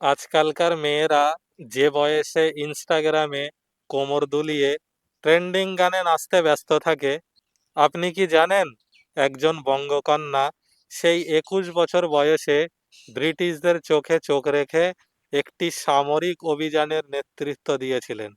আজকালকার মেয়েরা যে বয়সে ইনস্টাগ্রামে কোমর দুলিয়ে ট্রেন্ডিং গানে নাচতে ব্যস্ত থাকে, আপনি কি জানেন? একজন বঙ্গকন্যা সেই একুশ বছর বয়সে ব্রিটিশদের চোখে চোখ রেখে একটি সামরিক অভিযানের নেতৃত্ব দিয়েছিলেন।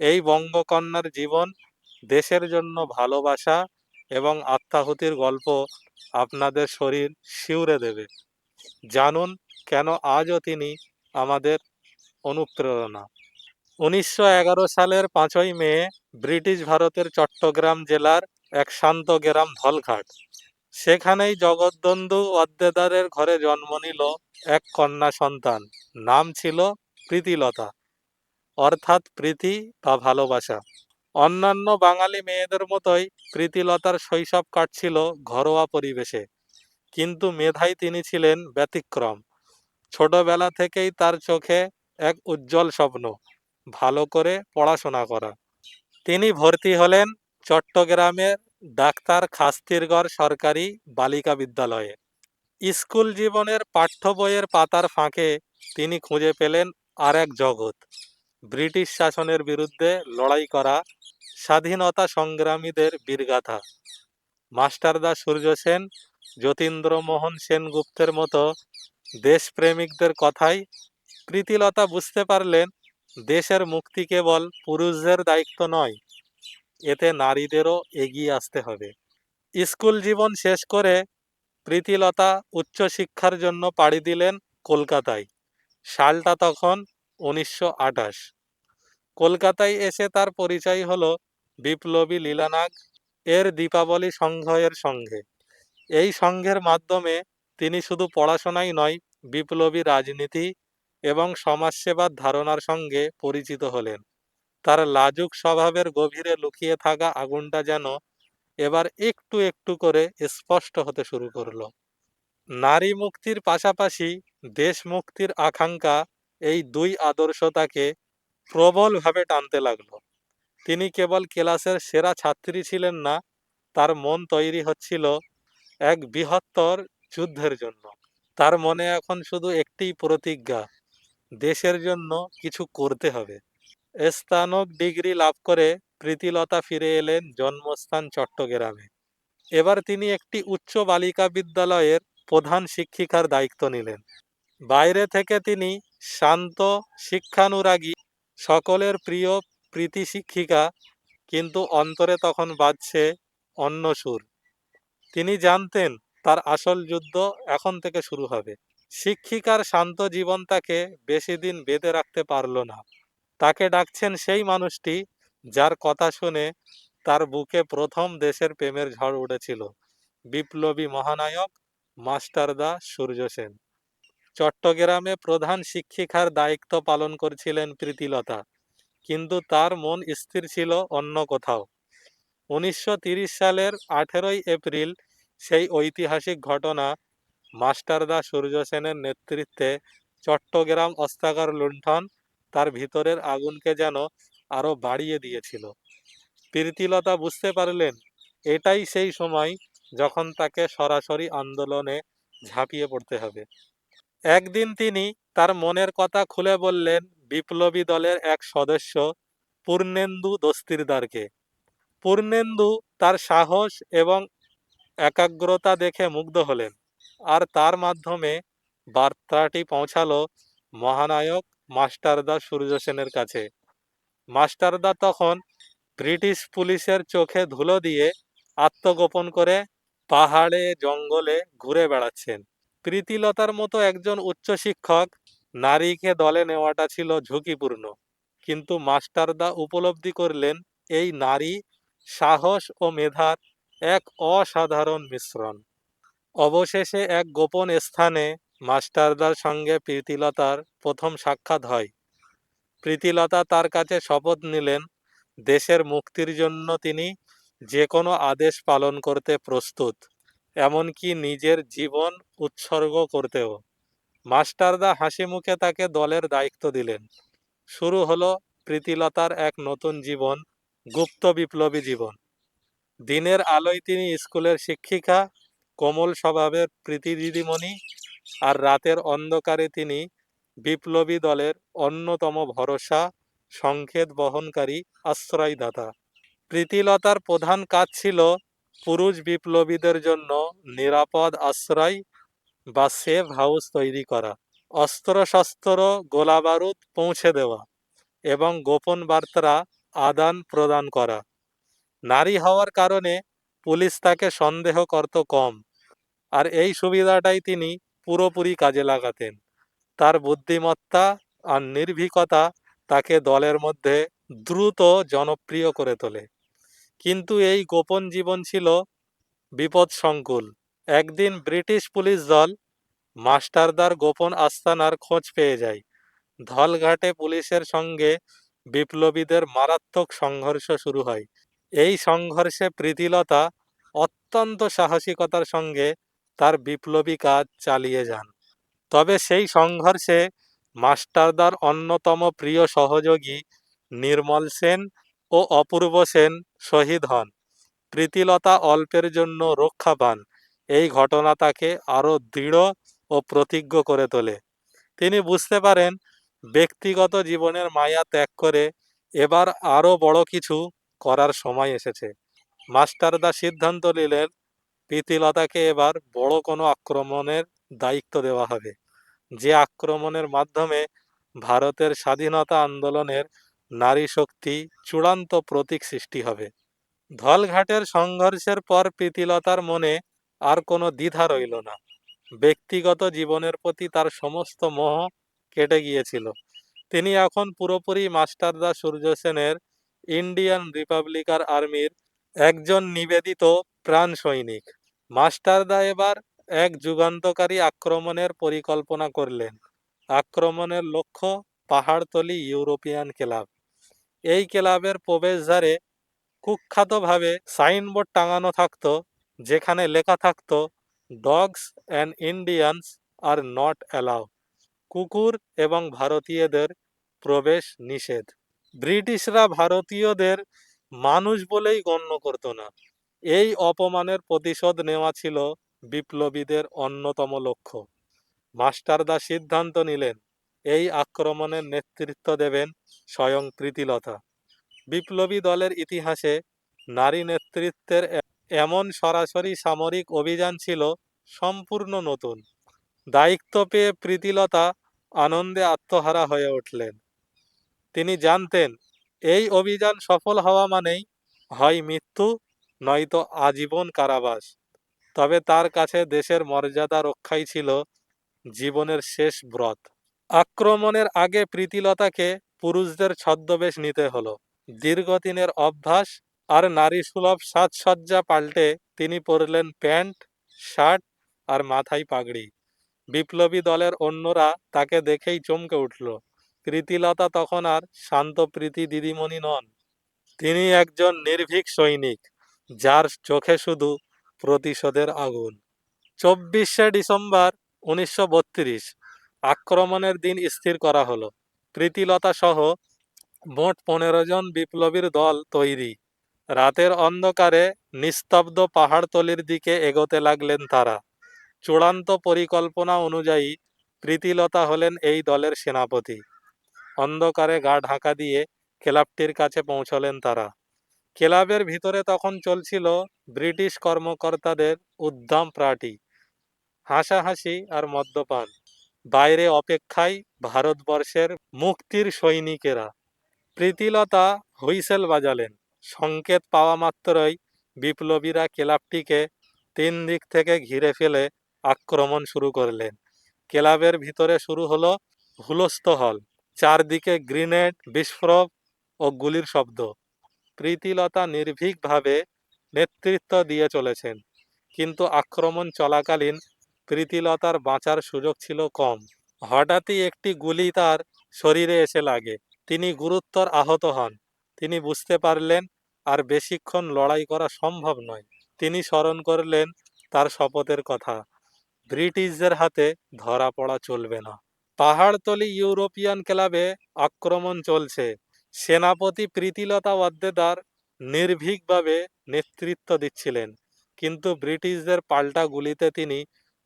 এই বঙ্গকন্যার জীবন দেশের জন্য ভালোবাসা এবং আত্মাহুতির গল্প আপনাদের শরীর শিউরে দেবে। জানুন কেন আজও তিনি আমাদের অনুপ্রেরণা। উনিশশো এগারো সালের পাঁচই মে ব্রিটিশ ভারতের চট্টগ্রাম জেলার এক শান্ত গ্রাম ধলঘাট। সেখানেই জগদ্দন্দু অদ্দেদারের ঘরে জন্ম নিল এক কন্যা সন্তান। নাম ছিল প্রীতিলতা। অর্থাৎ প্রীতি বা ভালোবাসা। অন্যান্য বাঙালি মেয়েদের মতোই প্রীতিলতার শৈশব কাটছিল ঘরোয়া পরিবেশে। কিন্তু মেধাই তিনি ছিলেন ব্যতিক্রম। ছোটবেলা থেকেই তার চোখে এক উজ্জ্বল স্বপ্ন, ভালো করে পড়াশোনা করা। তিনি ভর্তি হলেন চট্টগ্রামের ডাক্তার খাস্তিরগড় সরকারি বালিকা বিদ্যালয়ে। স্কুল জীবনের পাঠ্য বইয়ের পাতার ফাঁকে তিনি খুঁজে পেলেন আর এক জগৎ, ব্রিটিশ শাসনের বিরুদ্ধে লড়াই করা স্বাধীনতা সংগ্রামীদের বীরগাথা। মাস্টারদা সূর্য সেন, যতীন্দ্রমোহন সেনগুপ্তের মতো দেশপ্রেমিকদের কথাই প্রীতিলতা বুঝতে পারলেন, দেশের মুক্তি কেবল পুরুষদের দায়িত্ব নয়, এতে নারীদেরও এগিয়ে আসতে হবে। স্কুল জীবন শেষ করে প্রীতিলতা উচ্চশিক্ষার জন্য পাড়ি দিলেন কলকাতায়। সালটা তখন উনিশশো আঠাশ। কলকাতায় এসে তার পরিচয় হলো বিপ্লবী লীলানাগ, এর দীপাবলি সংঘের সঙ্গে। এই সংঘের মাধ্যমে তিনি শুধু পড়াশোনাই নয়, বিপ্লবী রাজনীতি এবং সমাজসেবার ধারণার সঙ্গে পরিচিত হলেন। তার লাজুক স্বভাবের গভীরে লুকিয়ে থাকা আগুনটা যেন এবার একটু একটু করে স্পষ্ট হতে শুরু করল। নারী মুক্তির পাশাপাশি দেশ মুক্তির আকাঙ্ক্ষা এই দুই আদর্শ তাকে প্রবলভাবে টানতে লাগল। তিনি কেবল ক্লাসের সেরা ছাত্রী ছিলেন না, তার মন তৈরি হচ্ছিল এক বৃহত্তর যুদ্ধের জন্য। তার মনে এখন শুধু একটি প্রতিজ্ঞা, দেশের জন্য কিছু করতে হবে। স্থানক ডিগ্রি লাভ করে প্রীতিলতা ফিরে এলেন জন্মস্থান চট্টগ্রামে। এবার তিনি একটি উচ্চ বালিকা বিদ্যালয়ের প্রধান শিক্ষিকার দায়িত্ব নিলেন। বাইরে থেকে তিনি শান্ত, শিক্ষানুরাগী, সকলের প্রিয় প্রীতি শিক্ষিকা, কিন্তু অন্তরে তখন বাজছে অন্য সুর তিনি জানতেন তার আসল যুদ্ধ এখন থেকে শুরু হবে। শিক্ষিকার শান্ত জীবন তাকে বেশি দিন বেঁধে রাখতে পারল না। তাকে ডাকছেন সেই মানুষটি যার কথা শুনে তার বুকে প্রথম দেশের প্রেমের ঝড় উঠেছিল। বিপ্লবী মহানায়ক মাস্টারদা সূর্য সেন। চট্টগ্রামে প্রধান শিক্ষিকার দায়িত্ব পালন করছিলেন প্রীতিলতা। কিন্তু তার মন স্থির ছিল অন্য কোথাও। উনিশশো সালের আঠেরোই এপ্রিল সেই ঐতিহাসিক ঘটনা মাস্টারদা সূর্য সেনের নেতৃত্বে চট্টগ্রাম অস্তাগার লুণ্ঠন তার ভিতরের আগুনকে যেন আরও বাড়িয়ে দিয়েছিল। প্রীতিলতা বুঝতে পারলেন, এটাই সেই সময় যখন তাকে সরাসরি আন্দোলনে ঝাঁপিয়ে পড়তে হবে। একদিন তিনি তার মনের কথা খুলে বললেন বিপ্লবী দলের এক সদস্য পূর্ণেন্দু দস্তিরদারকে। পূর্ণেন্দু তার সাহস এবং একাগ্রতা দেখে মুগ্ধ হলেন। আর তার মাধ্যমে বার্তাটি পৌঁছালো মহানায়ক মাস্টারদা সূর্য সেনের কাছে। মাস্টারদা তখন ব্রিটিশ পুলিশের চোখে ধুলো দিয়ে আত্মগোপন করে পাহাড়ে, জঙ্গলে ঘুরে বেড়াচ্ছেন। প্রীতিলতার মতো একজন উচ্চশিক্ষক নারীকে দলে নেওয়াটা ছিল ঝুঁকিপূর্ণ। কিন্তু মাস্টারদা উপলব্ধি করলেন, এই নারী সাহস ও মেধার এক অসাধারণ মিশ্রণ। অবশেষে এক গোপন স্থানে মাস্টারদার সঙ্গে প্রীতিলতার প্রথম সাক্ষাৎ হয়। প্রীতিলতা তার কাছে শপথ নিলেন, দেশের মুক্তির জন্য তিনি যে কোনো আদেশ পালন করতে প্রস্তুত, এমনকি নিজের জীবন উৎসর্গ করতেও। মাস্টারদা হাসি মুখে তাকে দলের দায়িত্ব দিলেন। শুরু হলো প্রীতিলতার এক নতুন জীবন, গুপ্ত বিপ্লবী জীবন। দিনের আলোয় তিনি স্কুলের শিক্ষিকা, কোমল স্বভাবের প্রীতি দিদিমণি আর রাতের অন্ধকারে তিনি বিপ্লবী দলের অন্যতম ভরসা, সংকেত বহনকারী আশ্রয়দাতা। প্রীতিলতার প্রধান কাজ ছিল পুরুষ বিপ্লবীদের জন্য নিরাপদ আশ্রয় বা সেফ হাউস তৈরি করা, অস্ত্রশস্ত্র, গোলাবারুদ পৌঁছে দেওয়া এবং গোপন বার্তা আদান প্রদান করা। নারী হওয়ার কারণে পুলিশ তাকে সন্দেহ করত কম। আর এই সুবিধাটাই তিনি পুরোপুরি কাজে লাগাতেন। তার বুদ্ধিমত্তা আর নির্ভীকতা তাকে দলের মধ্যে দ্রুত জনপ্রিয় করে তোলে। কিন্তু এই গোপন জীবন ছিল বিপদসংকুল। একদিন ব্রিটিশ পুলিশ দল মাস্টারদার গোপন আস্তানার খোঁজ পেয়ে যায়। ধলঘাটে পুলিশের সঙ্গে বিপ্লবীদের মারাত্মক সংঘর্ষ শুরু হয়। এই সংঘর্ষে প্রীতিলতা অত্যন্ত সাহসিকতার সঙ্গে তার বিপ্লবী কাজ চালিয়ে যান। তবে সেই সংঘর্ষে মাস্টারদার অন্যতম প্রিয় সহযোগী নির্মল সেন ও অপূর্ব সেন শহীদ হন। প্রীতিলতা অল্পের জন্য রক্ষা পান। এই ঘটনা তাকে আরও দৃঢ় ও প্রতিজ্ঞ করে তোলে। তিনি বুঝতে পারেন, ব্যক্তিগত জীবনের মায়া ত্যাগ করে এবার আরও বড় কিছু করার সময় এসেছে। মাস্টারদা সিদ্ধান্ত নিলেন, প্রীতিলতাকে এবার বড় কোনো আক্রমণের দায়িত্ব দেওয়া হবে। যে আক্রমণের মাধ্যমে ভারতের স্বাধীনতা আন্দোলনের নারী শক্তি চূড়ান্ত প্রতীক সৃষ্টি হবে। ধলঘাটের সংঘর্ষের পর প্রীতিলতার মনে আর কোনো দ্বিধা রইল না। ব্যক্তিগত জীবনের প্রতি তার সমস্ত মোহ কেটে গিয়েছিল। তিনি এখন পুরোপুরি মাস্টারদা সূর্য সেনের ইন্ডিয়ান রিপাবলিকার আর্মির একজন নিবেদিত প্রাণ সৈনিক। মাস্টারদা এবার এক যুগান্তকারী আক্রমণের পরিকল্পনা করলেন। আক্রমণের লক্ষ্য পাহাড়তলি ইউরোপিয়ান ক্লাব। এই ক্লাবের প্রবেশদ্বারে কুখ্যাতভাবে সাইনবোর্ড টাঙানো থাকত, যেখানে লেখা থাকত dogs and Indians are not allow কুকুর এবং ভারতীয়দের প্রবেশ নিষেধ। ব্রিটিশরা ভারতীয়দের মানুষ বলেই গণ্য করত না। এই অপমানের প্রতিশোধ নেওয়া ছিল বিপ্লবীদের অন্যতম লক্ষ্য। মাস্টারদা সিদ্ধান্ত নিলেন, এই আক্রমণের নেতৃত্ব দেবেন স্বয়ং প্রীতিলতা। বিপ্লবী দলের ইতিহাসে নারী নেতৃত্বের এমন সরাসরি সামরিক অভিযান ছিল সম্পূর্ণ নতুন। দায়িত্ব পেয়ে প্রীতিলতা আনন্দে আত্মহারা হয়ে উঠলেন। তিনি জানতেন, এই অভিযান সফল হওয়া মানেই হয় মৃত্যু, নয়তো আজীবন কারাবাস। তবে তার কাছে দেশের মর্যাদা রক্ষাই ছিল জীবনের শেষ ব্রত। আক্রমণের আগে প্রীতিলতাকে পুরুষদের ছদ্মবেশ নিতে হলো। দীর্ঘদিনের অভ্যাস আর নারী সুলভ সাজসজ্জা পাল্টে তিনি পরলেন প্যান্ট, শার্ট আর মাথায় পাগড়ি। বিপ্লবী দলের অন্যরা তাকে দেখেই চমকে উঠল। প্রীতিলতা তখন আর শান্ত প্রীতি দিদিমণি নন। তিনি একজন নির্ভীক সৈনিক, যার চোখে শুধু প্রতিশোধের আগুন। চব্বিশে ডিসেম্বর উনিশশো বত্রিশ, আক্রমণের দিন স্থির করা হলো। প্রীতিলতা সহ মোট পনেরো জন বিপ্লবীর দল তৈরি। রাতের অন্ধকারে নিস্তব্ধ পাহাড়তলির দিকে এগোতে লাগলেন তারা। চূড়ান্ত পরিকল্পনা অনুযায়ী প্রীতিলতা হলেন এই দলের সেনাপতি। অন্ধকারে গা ঢাকা দিয়ে ক্লাবটির কাছে পৌঁছলেন তারা। ক্লাবের ভিতরে তখন চলছিল ব্রিটিশ কর্মকর্তাদের উদ্দাম পার্টি, হাসাহাসি আর মদ্যপান। বাইরে অপেক্ষায় ভারতবর্ষের মুক্তির সৈনিকেরা। প্রীতিলতা হুইসেল বাজালেন। সংকেত পাওয়া মাত্রই বিপ্লবীরা ক্লাবটিকে তিন দিক থেকে ঘিরে ফেলে আক্রমণ শুরু করলেন। ক্লাবের ভিতরে শুরু হলো হুলস্থল চারদিকে গ্রিনেড, বিস্ফোরক ও গুলির শব্দ। প্রীতিলতা নির্ভীকভাবে নেতৃত্ব দিয়ে চলেছেন, কিন্তু আক্রমণ চলাকালীন প্রীতিলতার বাঁচার সুযোগ ছিল কম। হঠাৎই একটি গুলি তার শরীরে এসে লাগে। তিনি গুরুতর আহত হন। তিনি বুঝতে পারলেন, আর বেশিক্ষণ লড়াই করা সম্ভব নয়। তিনি স্মরণ করলেন তার শপথের কথা, ব্রিটিশদের হাতে ধরা পড়া চলবে না। পাহাড়তলি ইউরোপিয়ান ক্লাবে আক্রমণ চলছে। সেনাপতি প্রীতিলতা ওয়াদ্দেদার নির্ভীকভাবে নেতৃত্ব দিচ্ছিলেন, কিন্তু ব্রিটিশদের পাল্টা গুলিতে তিনি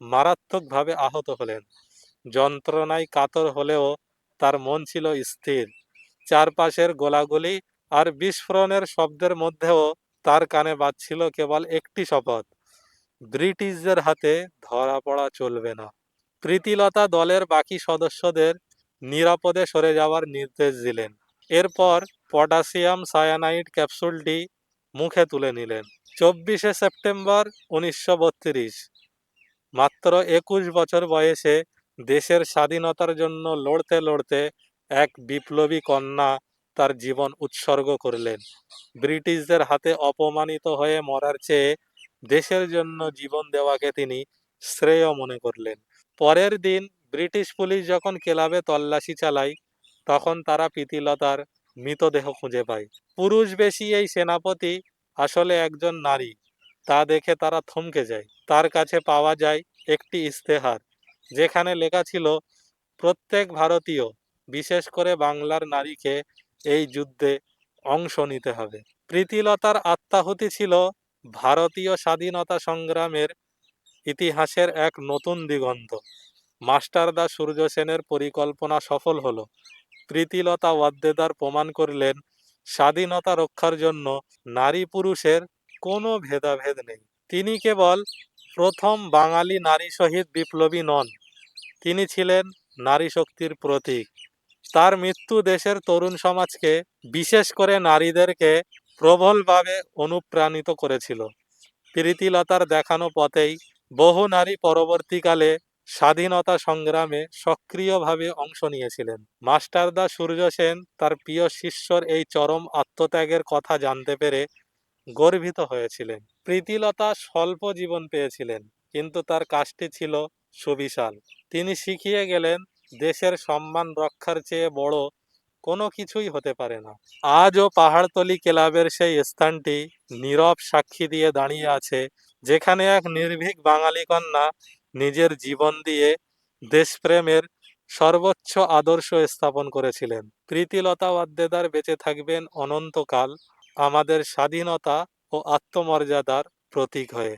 মারাত্মকভাবে আহত হলেন। যন্ত্রণায় কাতর হলেও তার মন ছিল স্থির। চারপাশের গোলাগুলি আর বিস্ফোরণের শব্দের মধ্যেও তার কানে বাজছিল কেবল একটি শপথ, ব্রিটিশদের হাতে ধরা পড়া চলবে না। প্রীতিলতা দলের বাকি সদস্যদের নিরাপদে সরে যাওয়ার নির্দেশ দিলেন। এরপর পটাশিয়াম সায়ানাইড ক্যাপসুলটি মুখে তুলে নিলেন। চব্বিশে সেপ্টেম্বর উনিশশো বত্রিশ, মাত্র একুশ বছর বয়সে দেশের স্বাধীনতার জন্য লড়তে লড়তে এক বিপ্লবী কন্যা তার জীবন উৎসর্গ করলেন। ব্রিটিশদের হাতে অপমানিত হয়ে মরার চেয়ে দেশের জন্য জীবন দেওয়াকে তিনি শ্রেয় মনে করলেন। পরের দিন ব্রিটিশ পুলিশ যখন ক্লাবে তল্লাশি চালায়, তখন তারা প্রীতিলতার মৃতদেহ খুঁজে পায়। পুরুষ বেশি এই সেনাপতি আসলে একজন নারী, তা দেখে তারা থমকে যায়। তার কাছে পাওয়া যায় একটি ইস্তেহার যেখানে লেখা ছিল, প্রত্যেক ভারতীয়, বিশেষ করে বাংলার নারীকে এই যুদ্ধে অংশ নিতে হবে। প্রীতিলতার আত্মাহুতি ছিল ভারতীয় স্বাধীনতা সংগ্রামের ইতিহাসের এক নতুন দিগন্ত। মাস্টারদা সূর্য সেনের পরিকল্পনা সফল হলো। প্রীতিলতা ওয়াদ্দেদার প্রমাণ করলেন, স্বাধীনতা রক্ষার জন্য নারী পুরুষের কোনো ভেদাভেদ নেই। তিনি কেবল প্রথম বাঙালি নারী শহীদ বিপ্লবী নন, তিনি ছিলেন নারী শক্তির প্রতীক। তার মৃত্যু দেশের তরুণ সমাজকে, বিশেষ করে নারীদেরকে প্রবলভাবে অনুপ্রাণিত করেছিল। প্রীতিলতার দেখানো পথেই বহু নারী পরবর্তীকালে স্বাধীনতা সংগ্রামে সক্রিয়ভাবে অংশ নিয়েছিলেন। মাস্টারদা সূর্য সেন তার প্রিয় শিষ্যর এই চরম আত্মত্যাগের কথা জানতে পেরে গর্বিত হয়েছিলেন। প্রীতিলতা স্বল্প জীবন পেয়েছিলেন, কিন্তু তার কাজটি ছিল সুবিশাল। তিনি শিখিয়ে গেলেন, দেশের সম্মান রক্ষার চেয়ে বড় কোনো কিছুই হতে পারে না। আজও পাহাড়তলি ক্লাবের সেই স্থানটি নীরব সাক্ষী দিয়ে দাঁড়িয়ে আছে যেখানে এক নির্ভীক বাঙালি কন্যা নিজের জীবন দিয়ে দেশপ্রেমের সর্বোচ্চ আদর্শ স্থাপন করেছিলেন। প্রীতিলতা ওয়াদ্দেদার বেঁচে থাকবেন অনন্তকাল আমাদের স্বাধীনতা ও আত্মমর্যাদার প্রতীক হয়ে।